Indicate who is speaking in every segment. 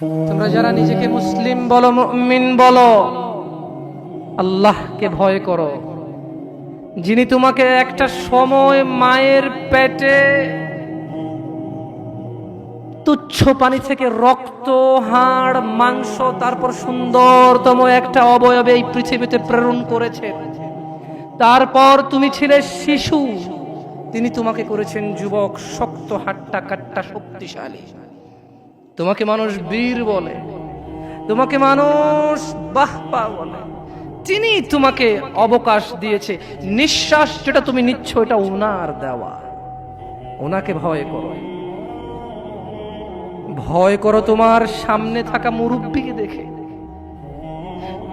Speaker 1: তোমরা যারা নিজেকে মুসলিম বলো, মুমিন বলো, আল্লাহকে ভয় করো। যিনি তোমাকে একটা সময় মায়ের পেটে তুচ্ছ পানি থেকে রক্ত, হাড়, মাংস, তারপর সুন্দরতম একটা অবয়বে এই পৃথিবীতে প্রেরণ করেছেন তারপর তুমি ছিলে শিশু। তিনি তোমাকে করেছেন যুবক, শক্ত হাট্টা কাট্টা শক্তিশালী। তোমাকে মানুষ বীর বলে, তোমাকে মানুষ বাহপা বলে। তিনি তোমাকে অবকাশ দিয়েছে, নিঃশ্বাস যেটা তুমি নিচ্ছ, এটা ওনার দেওয়া। ওনাকে ভয় করো। ভয় করো তোমার সামনে থাকা মুরব্বীকে দেখে।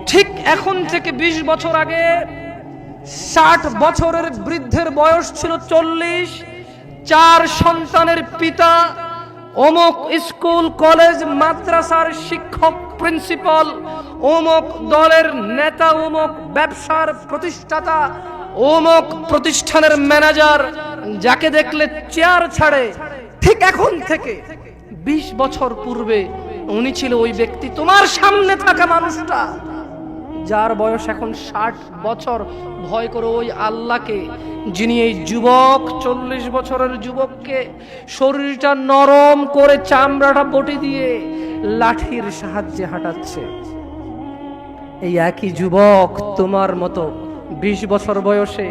Speaker 1: ঠিক এখন থেকে ২০ বছর আগে, ষাট বছরের বৃদ্ধের বয়স ছিল চল্লিশ, চার সন্তানের পিতা অমুক স্কুল, কলেজ, মাদ্রাসার শিক্ষক প্রিন্সিপাল, অমুক দলের নেতা, অমুক ব্যবসার প্রতিষ্ঠাতা, অমুক প্রতিষ্ঠানের ম্যানেজার, যাকে দেখলে চেয়ার ছাড়ে, ঠিক এখন থেকে বিশ বছর পূর্বে উনি ছিল ওই ব্যক্তি। তোমার সামনে থাকা মানুষটা যার বয়স এখন ষাট বছর, ভয় করো ওই আল্লাহকে, যিনি এই যুবক, চল্লিশ বছরের যুবককে শরীরটা নরম করে চামড়াটা বটি দিয়ে লাঠির সাহায্যে হাঁটাচ্ছে। এই একই যুবক তোমার মতো বিশ বছর বয়সে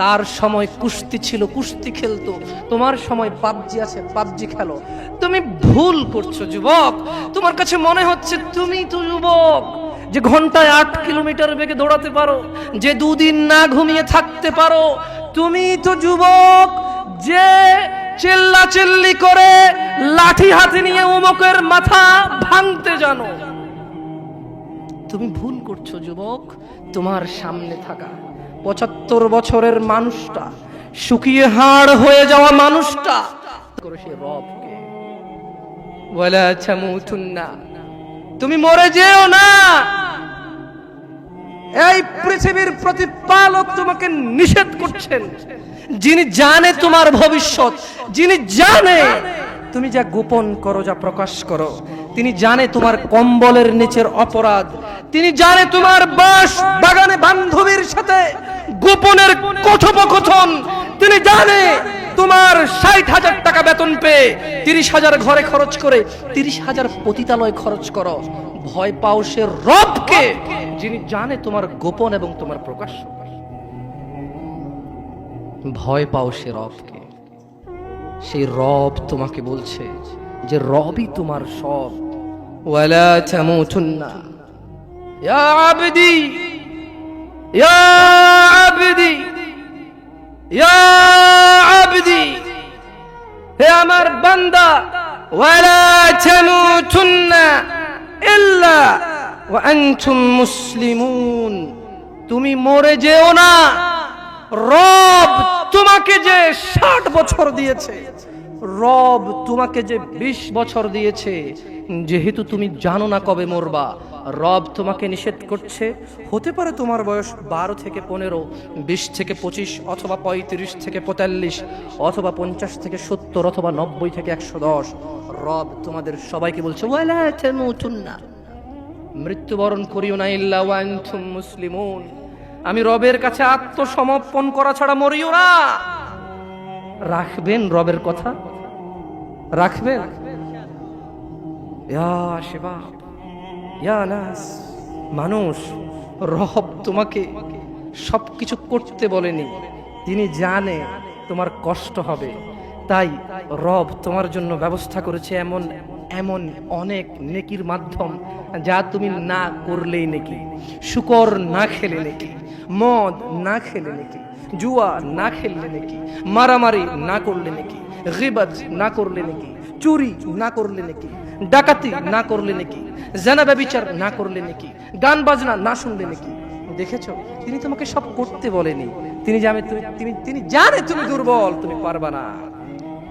Speaker 1: তার সময় কুস্তি ছিল, কুস্তি খেলতো, তোমার সময় পাবজি আছে, পাবজি খেলো। তুমি ভুল করছ যুবক, তোমার কাছে মনে হচ্ছে তুমি তো যুবক। যে ঘন্টায় আট কিলোমিটার বেগে দৌড়াতে পারো, যে দুদিন না ঘুমিয়ে থাকতে পারো, তুমি তো যুবক, যে চিল্লা চিল্লি করে লাঠি হাতে নিয়ে উমকের মাথা ভাঙতে জানো। তুমি ভুল করছ যুবক, তোমার সামনে থাকা। পঁচাত্তর বছরের মানুষটা, শুকিয়ে হাড় হয়ে যাওয়া মানুষটা। করো সে রবকে। ওয়ালা তামুতুন্না তুমি মরে যেও না। এই পৃথিবীর প্রতিপালক তোমাকে নিষেধ করছেন। যিনি জানে তোমার ভবিষ্যৎ, যিনি জানে তুমি যা গোপন করো, যা প্রকাশ করো, তিনি জানে তোমার কম্বলের নিচের অপরাধ, তিনি জানে তোমার বাস বাগানে বান্ধবীর সাথে গোপনের কথোপকথন, তিনি জানে তোমার ষাট হাজার টাকা বেতন পেয়ে তিরিশ হাজার ঘরে খরচ করে তিরিশ হাজার পতিতালয় খরচ করো। ভয় পাও সে রবকে যিনি জানে তোমার গোপন এবং তোমার প্রকাশ। ভয় পাও সে রবকে। সেই রব তোমাকে বলছে যে রবই তোমার সব। ওয়ালা তামুতুন্না। ইয়া আবদি। ইয়া আবদি। ইয়া আবদি। হে আমার বান্দা। ওয়ালা তামুতুন্না। মুসলিমুন। তুমি মরে যেও না। রব তোমাকে যে ষাট বছর দিয়েছে, রব তোমাকে যে বিশ বছর দিয়েছে, যেহেতু তুমি জানো না কবে মরবা, রব তোমাকে নিষেধ করছে। হতে পারে তোমার বয়স বারো থেকে পনেরো, বিশ থেকে পঁচিশ, অথবা পঁয়ত্রিশ থেকে পঁয়তাল্লিশ, অথবা পঞ্চাশ থেকে সত্তর, অথবা নব্বই থেকে একশো দশ। রব তোমাদের সবাইকে বলছে তামুতুন্না। মৃত্যুবরণ করিও না ইল্লা মুসলিমুন। আমি রবের কাছে আত্মসমর্পণ করা ছাড়া মরিও না। রাখবেন রবের কথা? রাখবেন? মানুষ, রব তোমাকে সবকিছু করতে বলেনি। তিনি জানে তোমার কষ্ট হবে। তাই রব তোমার জন্য ব্যবস্থা করেছে এমন এমন অনেক নেকির মাধ্যম যা তুমি না করলেই নেকি। শুকর না খেলে নেকি, মদ না খেলে নেকি, জুয়া না খেললে নাকি, মারামারি না করলে নাকি, গিবাদ না করলে নাকি, চুরি না করলে নাকি, ডাকাতি না করলে নাকি, জানা ব্যবিচার না করলে নাকি গান বাজনা না শুনলে নাকি। দেখেছ? তিনি তোমাকে সব করতে বলেনি। তিনি জানে তুমি তিনি তিনি জানে তুমি দুর্বল, তুমি পারবা না।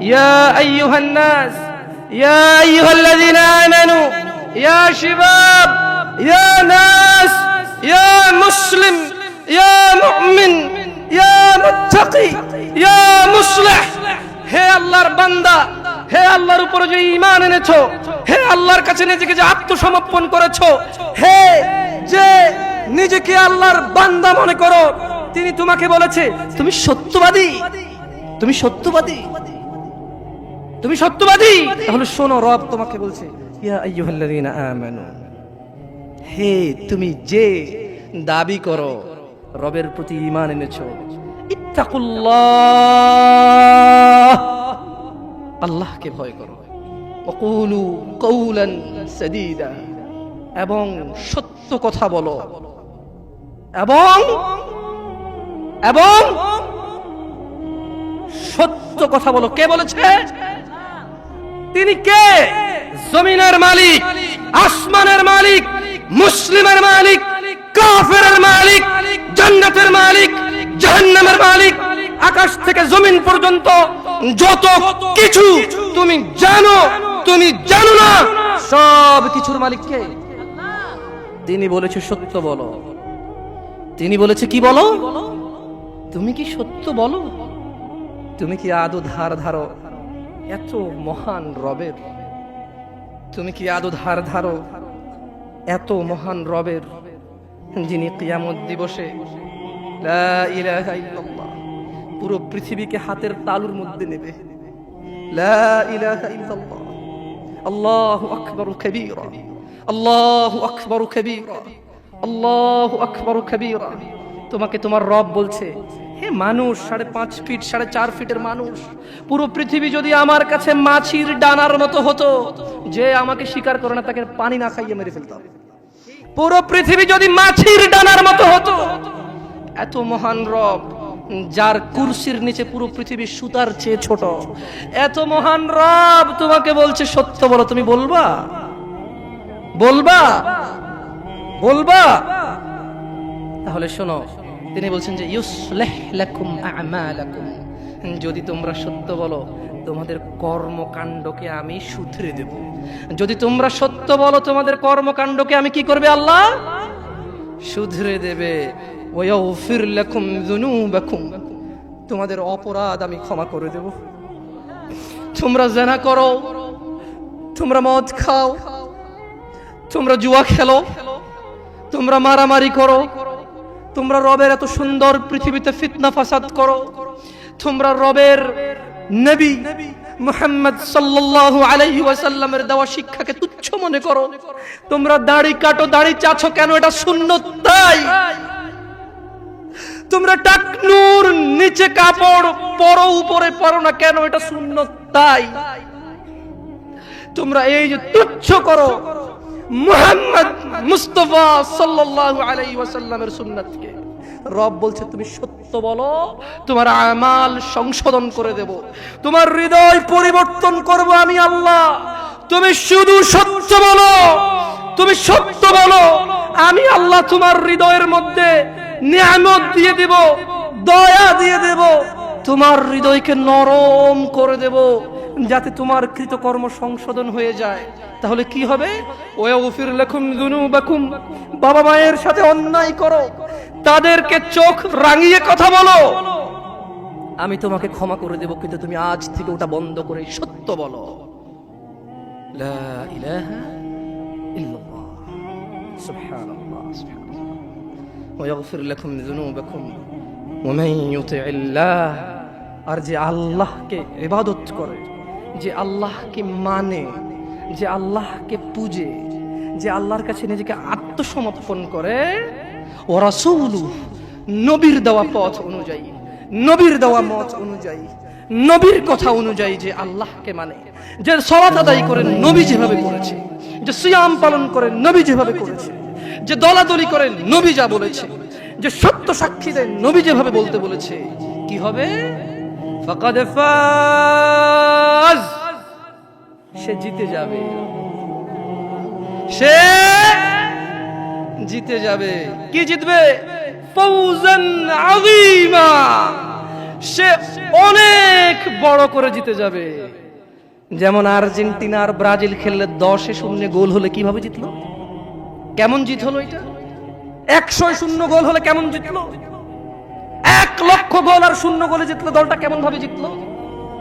Speaker 1: يا أيها الناس يا أيها الذين آمنوا يا شباب يا ناس يا مسلم يا مؤمن يا متقي يا مصلح হে আল্লাহর বান্দা হে আল্লাহর উপরে যে ঈমান এনেছো হে আল্লাহর কাছে নিজেকে যে আত্মসমর্পণ করেছো হে যে নিজেকে আল্লাহর বান্দা মনে করো তিনি তোমাকে বলেছে তুমি সত্যবাদী তুমি সত্যবাদী তুমি সত্যবাদী? তাহলে শোনো রব তোমাকে বলছে ইয়া আইয়ুহাল্লাযীনা আমানু। হে তুমি যে দাবি করো রবের প্রতি ঈমান এনেছো ইত্তাকুল্লাহ। আল্লাহকে ভয় করো। ওয়াকুলু কৌলান সাদীদা। এবং সত্য কথা বলো। এবং এবং সত্য কথা বলো। কে বলেছে? তিনি কে? জমিনের মালিক, আসমানের মালিক, মুসলিমের মালিক, কাফেরের মালিক, জান্নাতের মালিক, জাহান্নামের মালিক, আকাশ থেকে জমিন পর্যন্ত যত কিছু তুমি জানো তুমি জানো না, সব কিছুর মালিক কে? তিনি বলেছে, সত্য বলো। তিনি বলেছে, কি বলো? তুমি কি সত্য বলো? তুমি কি আদৌ ধার ধারো এত মহান রবের। তুমি কি আদৌ ধার ধারো? এত মহান রবের যিনি কিয়ামত দিবসে পুরো পৃথিবীকে হাতের তালুর মধ্যে নেবে। আল্লাহু আকবরু কবীরা। আল্লাহু আকবরু কবীরা। আল্লাহু আকবরু কবীরা। তোমাকে তোমার রব বলছে হে মানুষ, সাড়ে পাঁচ ফিট, সাড়ে চার ফিটের মানুষ, পুরো পৃথিবী যদি আমার কাছে মাছির ডানার মতো হতো, যে আমাকে স্বীকার করে না, তাকে পানি না খাইয়ে মেরে ফেলতাম পুরো পৃথিবী যদি মাছির ডানার মতো হতো, এত মহান রব, যার কুরসির নিচে পুরো পৃথিবী সুতার চেয়ে ছোট, এত মহান রব তোমাকে বলছে, সত্য বলো, তুমি বলবা? বলবা? বলবা? তাহলে শোনো তিনি বলছেন যে যদি তোমরা সত্য বলো, তোমাদের কর্মকাণ্ডকে আমি শুধরে দেব। যদি তোমরা সত্য বলো, তোমাদের কর্মকাণ্ডকে আমি কি করবে আল্লাহ? শুধরে দেবে। তোমাদের অপরাধ আমি ক্ষমা করে দেব। তোমরা জেনা করো। তোমরা মদ খাও। তোমরা জুয়া খেলো। তোমরা মারামারি করো। তোমরা রবের এত সুন্দর পৃথিবীতে ফিতনা ফাসাদ করো। তোমরা রবের নবী মুহাম্মদ সাল্লাল্লাহু আলাইহি ওয়াসাল্লামের দেওয়া শিক্ষাকে তুচ্ছ মনে করো। তোমরা দাড়ি কাটো, দাড়ি চাছো কেন? এটা সুন্নত তাই। তোমরা টাকনুর নিচে কাপড় পরো, উপরে পরো না কেন? এটা সুন্নত তাই। তোমরা এই যে তুচ্ছ করো। মুহাম্মদ মুস্তফা সাল্লাল্লাহু আলাইহি ওয়াসাল্লামের সুন্নাতকে। রব বলছে, তুমি সত্য বলো, তোমার আমাল সংশোধন করে দেব, তোমার হৃদয় পরিবর্তন করব আমি আল্লাহ। তুমি শুধু সত্য বলো, তুমি সত্য বলো, আমি আল্লাহ তোমার হৃদয়ের মধ্যে নিয়ামত দিয়ে দেব, দয়া দিয়ে দেব, তোমার হৃদয়কে নরম করে দেব। যাতে তোমার কৃতকর্ম সংশোধন হয়ে যায় তাহলে কি হবে ওয়াগফির লাকুম যুনুবাকুম বাবা মায়ের সাথে অন্যায় করো তাদেরকে চোখ রাঙিয়ে কথা বলো আমি তোমাকে ক্ষমা করে দেব কিন্তু তুমি আজ থেকে ওটা বন্ধ করে সত্য বলো লা ইলাহা ইল্লাল্লাহ সুবহানাল্লাহ সুবহানাল্লাহ ويغفر لكم ذنوبكم ومن يطع الله আর যে আল্লাহকে ইবাদত করে যে আল্লাহকে মানে যে আল্লাহকে পুজে, যে আল্লাহর কাছে নিজেকে আত্মসমর্পণ করে, ও রাসূলু নবীর দেওয়া পথ অনুযায়ী, নবীর দেওয়া মত অনুযায়ী, নবীর কথা অনুযায়ী যে আল্লাহকে মানে যে সলাত আদায় করে নবী যেভাবে করেছে, যে সিয়াম পালন করে নবী যেভাবে করেছে, যে দলাদলি করে নবী যা বলেছে, যে সত্য সাক্ষী দেয় নবী যেভাবে বলতে বলেছে, কি হবে? ফাকাদ ফাজ। সে জিতে যাবে। সে জিতে যাবে। কি জিতবে? ফৌজান আযীমা। সে অনেক বড় করে জিতে যাবে। যেমন আর্জেন্টিনা আর ব্রাজিল খেললে দশে শূন্য গোল হলে কীভাবে জিতলো? কেমন জিত হলো এটা? একশো শূন্য গোল হলে কেমন জিতলো? এক লক্ষ গোল আর শূন্য গোলে জিতলো। দলটা কেমন ভাবে জিতলো?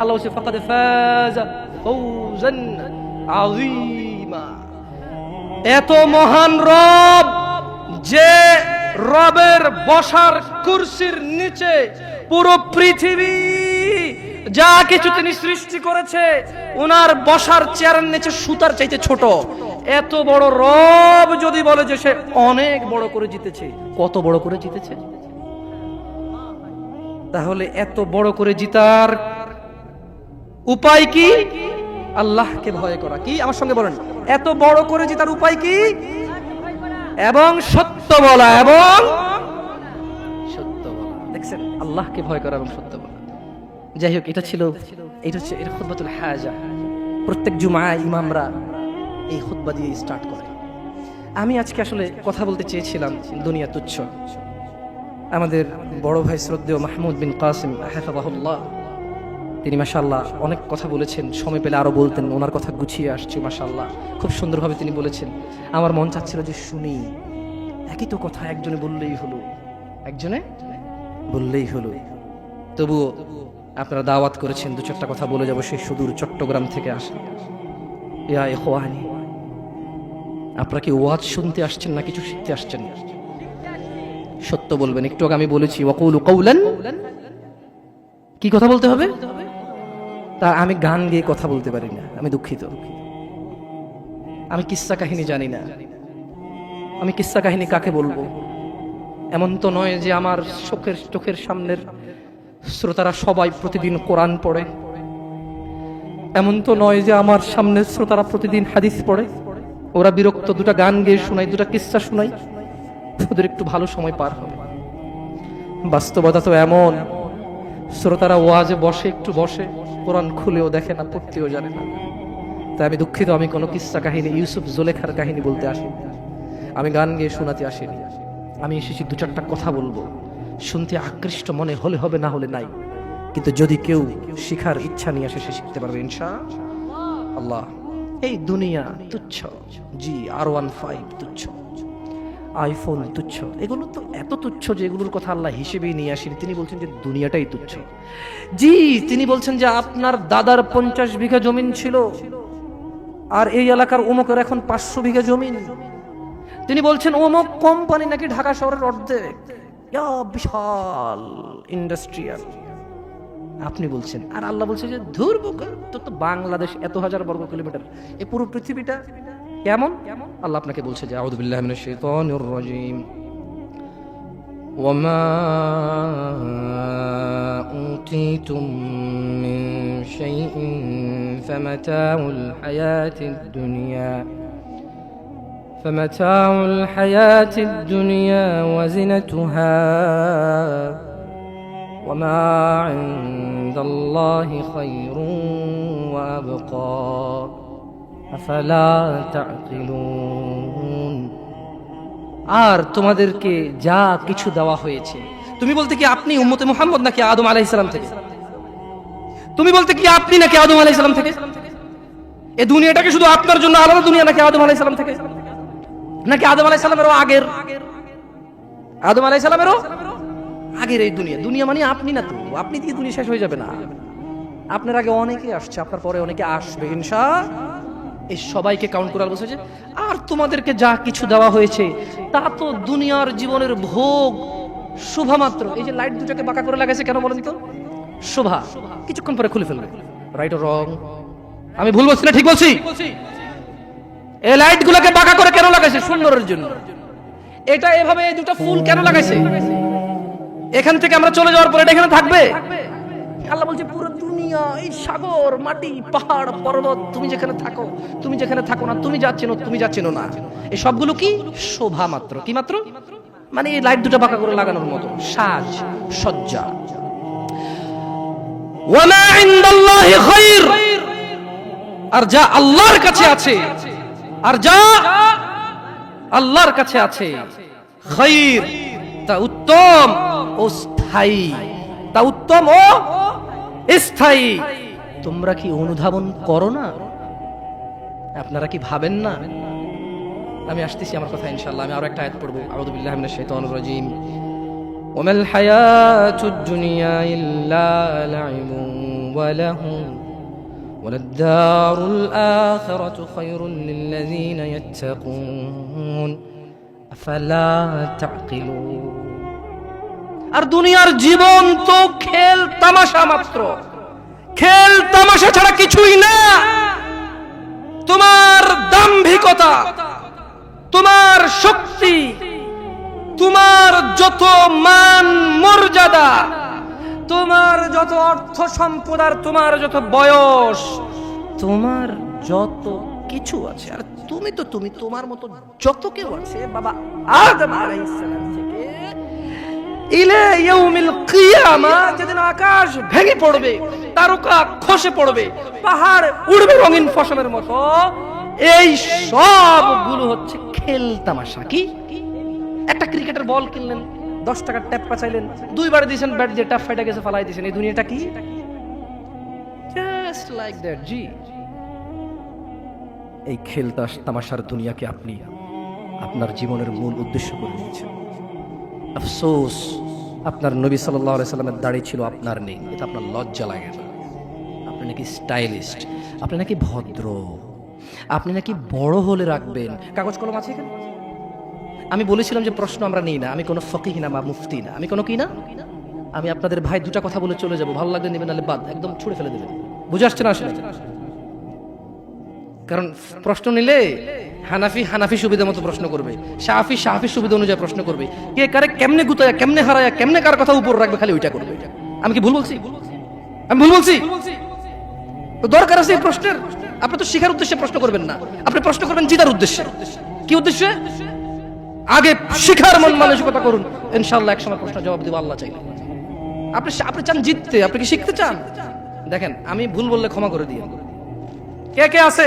Speaker 1: আল্লাহ ফাজা ফৌজান আযীমা। এত মহান রব যে রবের বসার কুরসির নিচে পুরো পৃথিবী যা কিছু তিনি সৃষ্টি করেছে, ওনার বসার চেয়ারের নিচে সুতার চাইতে ছোট। এত বড় রব যদি বলে যে সে অনেক বড় করে জিতেছে, কত বড় করে জিতেছে? তাহলে এত বড় করে জিতার উপায় কি? আল্লাহকে ভয় করা। কি? আমার সঙ্গে বলেন। এত বড় করে জিতার উপায় কি? এবং সত্য বলা, এবং সত্য বলা। দেখছেন? আল্লাহকে ভয় করা এবং সত্য বলা। যাই হোক, এটা ছিল এটা হচ্ছে এটা খুতবাতুল হাজা। প্রত্যেক জুমায় ইমামরা এই খুতবা দিয়ে স্টার্ট করে। আমি আজকে আসলে কথা বলতে চেয়েছিলাম দুনিয়া তুচ্ছ। আমাদের বড় ভাই শ্রদ্ধেয় মাহমুদ বিন কাসিম হাফাবাহুল্লাহ তিনি মাসাল্লাহ অনেক কথা বলেছেন, সময় পেলে আরও বলতেন, ওনার কথা গুছিয়ে আসছে মাসাল্লাহ খুব সুন্দরভাবে তিনি বলেছেন, আমার মন চাচ্ছিল যে শুনি, একই তো কথা একজনে বললেই হলো। একজনে? বললেই হলো। তবুও আপনারা দাওয়াত করেছেন, দু চারটা কথা বলে যাব সেই সুদূর চট্টগ্রাম থেকে আসে। ইয়া ইখওয়ানি, আপনারা কি ওয়াজ শুনতে আসছেন না কিছু শিখতে আসছেন? সত্য বলবেন। একটু আগে আমি বলেছি, ওয়াকুলু কৌলান কি কথা বলতে হবে? তা আমি গান গিয়ে কথা বলতে পারি না, আমি দুঃখিত। আমি কিস্সা কাহিনী জানি না। আমি কিস্সা কাহিনী কাকে বলব? এমন তো নয় যে আমার চোখের চোখের সামনের শ্রোতারা সবাই প্রতিদিন কোরআন পড়ে। এমন তো নয় যে আমার সামনের শ্রোতারা প্রতিদিন হাদিস পড়ে। ওরা বিরক্ত, দুটা গান গেয়ে শোনাই দুটা কিস্সা শোনাই ওদের একটু ভালো সময় পার হবে। বাস্তবতা তো এমন, শ্রোতারা ওয়াজে বসে, একটু বসে, কোরআন খুলেও দেখে না, পড়তেও জানে না। তাই আমি দুঃখিত, আমি কোনো কিস্সা কাহিনী, ইউসুফ জোলেখার কাহিনী বলতে আসিনি। আমি গান গেয়ে শোনাতে আসিনি। আমি এসেছি দু চারটা কথা বলব। শুনতে আকৃষ্ট মনে হলে হবে, না হলে নাই। কিন্তু যদি কেউ শিখার ইচ্ছা নিয়ে আসে, সে শিখতে পারবে, ইনশা আল্লাহ। এই দুনিয়া তুচ্ছ। জি আর ওয়ান ফাইভ তুচ্ছ। আইফোন তুচ্ছ। এগুলো তো এত তুচ্ছ যে এগুলোর কথা আল্লাহ হিসেবেই নিয়ে আসেনি। তিনি বলছেন যে দুনিয়াটাই তুচ্ছ। জি, তিনি বলছেন যে আপনার দাদার পঞ্চাশ বিঘা জমিন ছিল, আর এই এলাকার অমুকের এখন পাঁচশো বিঘা জমিন। তিনি বলছেন অমুক কোম্পানি নাকি ঢাকা শহরের অর্ধেক। বিশাল ইন্ডাস্ট্রিয়াল। আপনি বলছেন, আর আল্লাহ বলছে যে ধুর তো বাংলাদেশ এত হাজার বর্গ কিলোমিটার। এই পুরো পৃথিবীটা কেমন আল্লাহ আপনাকে বলছে যে আউযু বিল্লাহি মিনাশ শাইতানির রাজিম وما أوتيتم من شيء فمتاع الحياة الدنيا فمتاع الحياة الدنيا وزنتها وما عند الله خير وأبقى أفلا تعقلون আর তোমাদেরকে যা কিছু দেওয়া হয়েছে, তুমি বলতে কি আপনি উম্মতে মুহাম্মদ নাকি আদম আলাইহিস সালাম থেকে? তুমি বলতে কি আপনি নাকি আদম আলাইহিস সালাম থেকে? এ দুনিয়াটাকে শুধু আপনার জন্য আলাদা দুনিয়া নাকি আদম আলাইহিস সালাম থেকে? নাকি আদম আলাইহিস সালামেরও আগের? আদম আলাইহিস সালামেরও আগের এই দুনিয়া। দুনিয়া মানে আপনি না তো আপনি দিয়ে দুনিয়া শেষ হয়ে যাবে না। আপনার আগে অনেকে আসছে, আপনার পরে অনেকে আসবে, ইনশা এই সবাইকে কাউন্ট করার বসেছে। আর তোমাদেরকে যা কিছু দেওয়া হয়েছে, তা তো দুনিয়ার জীবনের ভোগ। শোভা মাত্র। এই যে লাইট দুটাকে বাঁকা করে লাগাইছে, কেন বলেন তো? শোভা। কিছুক্ষণ পরে খুলে ফেলবে। রাইট ও রং আমি ভুল বলছি না? ঠিক বলছি? এই লাইট গুলোকে বাঁকা করে কেন লাগাইছে? সুন্দরের জন্য। এটা এভাবে এই দুটো ফুল কেন লাগাইছে? এখান থেকে আমরা চলে যাওয়ার পরে এটা এখানে থাকবে? আল্লাহ বলছে, পুরো দুনিয়া, এই সাগর, মাটি, পাহাড়, পর্বত, তুমি যেখানে থাকো, তুমি যেখানে থাকো না, তুমি যাচ্ছেন তুমি যাচ্ছেন না। এই সবগুলো কি? শোভা মাত্র। কি মাত্র? মানে এই লাইট দুটো বাঁকা করে লাগানোর মতো। সাজ, সজ্জা। আর যা আল্লাহর কাছে আছে, আর যা আল্লাহর কাছে আছে তা উত্তম ও স্থায়ী। তা উত্তম ও স্থায়ী তোমরা কি অনুধাবন করো না আপনারা কি ভাবেন না আমি আসতেছি আমার কথা ইনশাআল্লাহ আমি আরো একটা আয়াত পড়বো আউযু বিল্লাহি মিনাশ শাইতানির রাজিম وما الحياة الدنيا إلا لعب ولهو وللدار الآخرة خير للذين يتقون أفلا تعقلون আর দুনিয়ার জীবন তো খেল তামাশা মাত্র। খেল তামাশা ছাড়া কিছুই না। তোমার দাম্ভিকতা, তোমার শক্তি, তোমার যত মান মর্যাদা, তোমার যত অর্থ সম্পদ আর তোমার যত বয়স, তোমার যত কিছু আছে। আর তুমি তো, তুমি তোমার মতো যত কেউ আছে, বাবা আদম আলাইহিস সালাম থেকে ইলে ইয়াউমিল কিয়ামা, যেদিন আকাশ ভেঙে পড়বে, তারকা খসে পড়বে, পাহাড় উড়বে রঙিন ফসলের মতো। এই সবগুলো হচ্ছে খেল তামাশা, কি? একটা ক্রিকেটের বল কিনলেন, দশ টাকার ট্যাপ পাচাইলেন, দুইবার দিয়েছেন ব্যাট দিয়ে ট্যাপ ফাইটা গেছে, ফালাই দিয়েছেন। এই দুনিয়াটা কি? জাস্ট লাইক দ্যাট জি। এই খেল তামাশার দুনিয়াকে আপনি আপনার জীবনের মূল উদ্দেশ্য করে নিয়েছেন। আফসোস, আপনার নবী সাল্লাহ সাল্লামের দাড়ি ছিল আপনার নেই, এটা আপনার লজ্জা লাগে না। আপনি নাকি স্টাইলিস্ট, আপনি নাকি ভদ্র, আপনি নাকি বড় হলে রাখবেন। কাগজ কলম আছে এখানে? আমি বলেছিলাম যে প্রশ্ন আমরা নিই না, আমি কোনো ফকিহ না বা মুফতি না। আমি কোনো কি না? আমি আপনাদের ভাই দুটা কথা বলে চলে যাব, ভালো লাগলে নেবেন, নাহলে বাদ, একদম ছুড়ে ফেলে দেবেন। বুঝে আসছে না আসলে? কারণ প্রশ্ন নিলে হানাফি হানাফি সুবিধা মতো প্রশ্ন করবে সাহাফি সাহাফি সুবিধা অনুযায়ী প্রশ্ন করবে। কে কারে কেমনে গুতায়, কেমনে হারায়, কেমনে কার কথা উপর রাখবে খালি ওইটা করবে। আমি কি ভুল বলছি? আমি ভুল বলছি? দরকার আছে এই প্রশ্নের? আপনি তো শিখার উদ্দেশ্যে প্রশ্ন করবেন না। আপনি প্রশ্ন করবেন জিতার উদ্দেশ্যে। কি উদ্দেশ্যে? আগে শিখার মন মানসিকতা করুন। ইনশাল্লাহ এক সময় প্রশ্ন জবাব দিব, আল্লাহ চাইলে। আপনি আপনি চান জিততে, আপনি কি শিখতে চান? দেখেন, আমি ভুল বললে ক্ষমা করে দিয়ে কে কে আছে?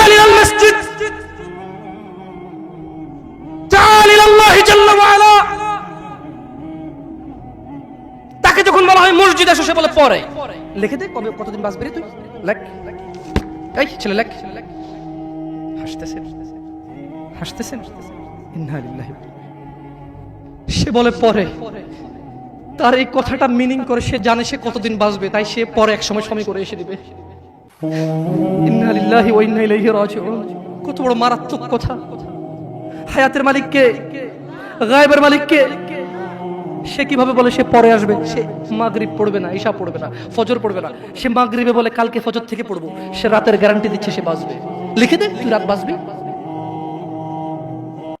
Speaker 1: تعال الى المسجد تعال الى الله جل وعلا তাকে যখন বলা হয় মসজিদ এসে সে বলে পরে লিখে দে কবে কতদিন বাঁচবি রে তুই লেখ এই ছেলে লেখ হাসতেছেন হাসতেছেন ইন্না লিল্লাহি সে বলে পরে তার এই কথাটা মিনিং করে সে জানে সে কতদিন বাঁচবে তাই সে পরে এক সময় সময় করে এসে দিবে কত বড় মারাত্মক কথা। হায়াতের মালিককে, গায়েবের মালিককে সে কীভাবে বলে সে পরে আসবে? সে মাগরিব পড়বে না, ঈশা পড়বে না, ফজর পড়বে না। সে মাগরিবে বলে কালকে ফজর থেকে পড়ব। সে রাতের গ্যারান্টি দিচ্ছে সে বাঁচবে। লিখে দে, তুই রাত বাঁচবি?